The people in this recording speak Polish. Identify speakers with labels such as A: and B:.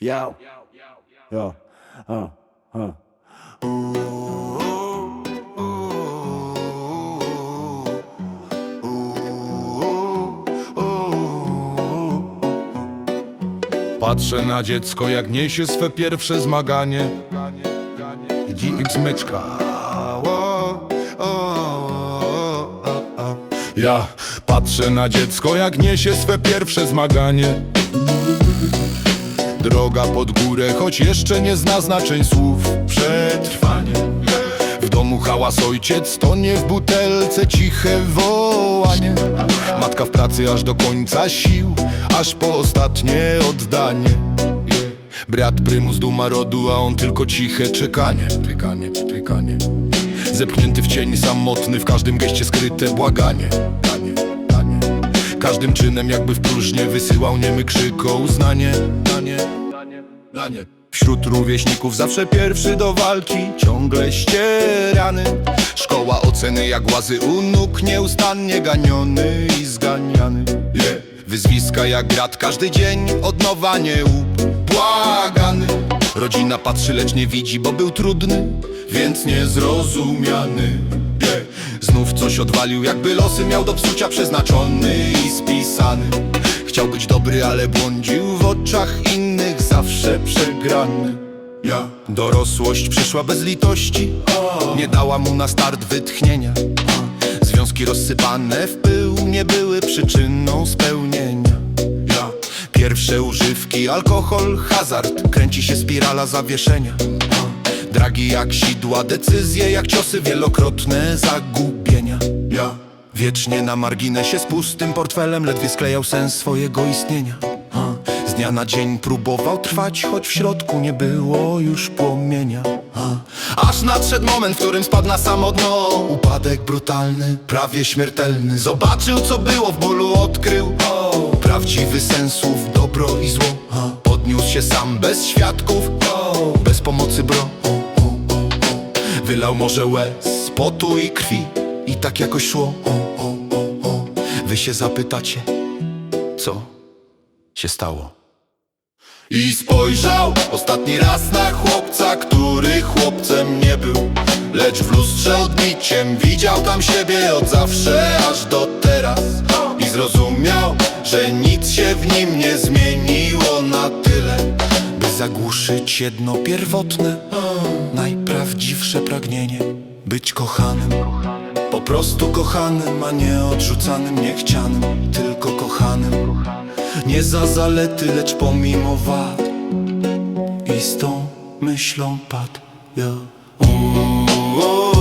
A: Yo. Yo. Uh, uh.
B: Patrzę na dziecko, jak niesie swe pierwsze zmaganie. Dzik smyczka. Ja patrzę na dziecko, jak niesie swe pierwsze zmaganie. Droga pod górę, choć jeszcze nie zna znaczeń słów. Przetrwanie. W domu hałas ojciec, to nie w butelce ciche wołanie. Matka w pracy aż do końca sił, aż po ostatnie oddanie. Brat prymus duma rodu, a on tylko ciche czekanie, czekanie, czekanie. Zepchnięty w cień, samotny, w każdym geście skryte błaganie. Każdym czynem jakby w próżnię wysyłał niemy krzyk o uznanie. Wśród rówieśników zawsze pierwszy do walki, ciągle ścierany. Szkoła oceny jak łazy u nóg, nieustannie ganiony i zganiany. Yeah. Wyzwiska jak grat, każdy dzień od nowa nie ubłagany. Rodzina patrzy, lecz nie widzi, bo był trudny, więc niezrozumiany. Znów coś odwalił, jakby losy miał do psucia przeznaczony i spisany. Chciał być dobry, ale błądził w oczach innych, zawsze przegrany. Ja. Dorosłość przyszła bez litości, nie dała mu na start wytchnienia. Związki rozsypane w pył nie były przyczyną spełnienia. Pierwsze używki, alkohol, hazard, kręci się spirala zawieszenia. Dragi jak sidła, decyzje jak ciosy, wielokrotne zagubienia. Ja. Wiecznie na marginesie z pustym portfelem ledwie sklejał sens swojego istnienia. A. Z dnia na dzień próbował trwać, choć w środku nie było już płomienia. A. Aż nadszedł moment, w którym spadł na samo dno. Upadek brutalny, prawie śmiertelny. Zobaczył co było, w bólu odkrył. O. Prawdziwy sensów, dobro i zło. Podniósł się sam bez świadków, o. bez pomocy bro. Wylał morze łez, potu i krwi I tak jakoś szło o, o, o, o. Wy się zapytacie Co się stało? I spojrzał ostatni raz na chłopca Który chłopcem nie był Lecz w lustrze odbiciem Widział tam siebie od zawsze Aż do teraz I zrozumiał, że nic się w nim nie zmieniło na tyle zagłuszyć jedno pierwotne Najprawdziwsze pragnienie. Być kochanym Po prostu kochanym, a nie odrzucanym, niechcianym Tylko kochanym. Nie za zalety, lecz pomimo wad. I z tą myślą padł ja.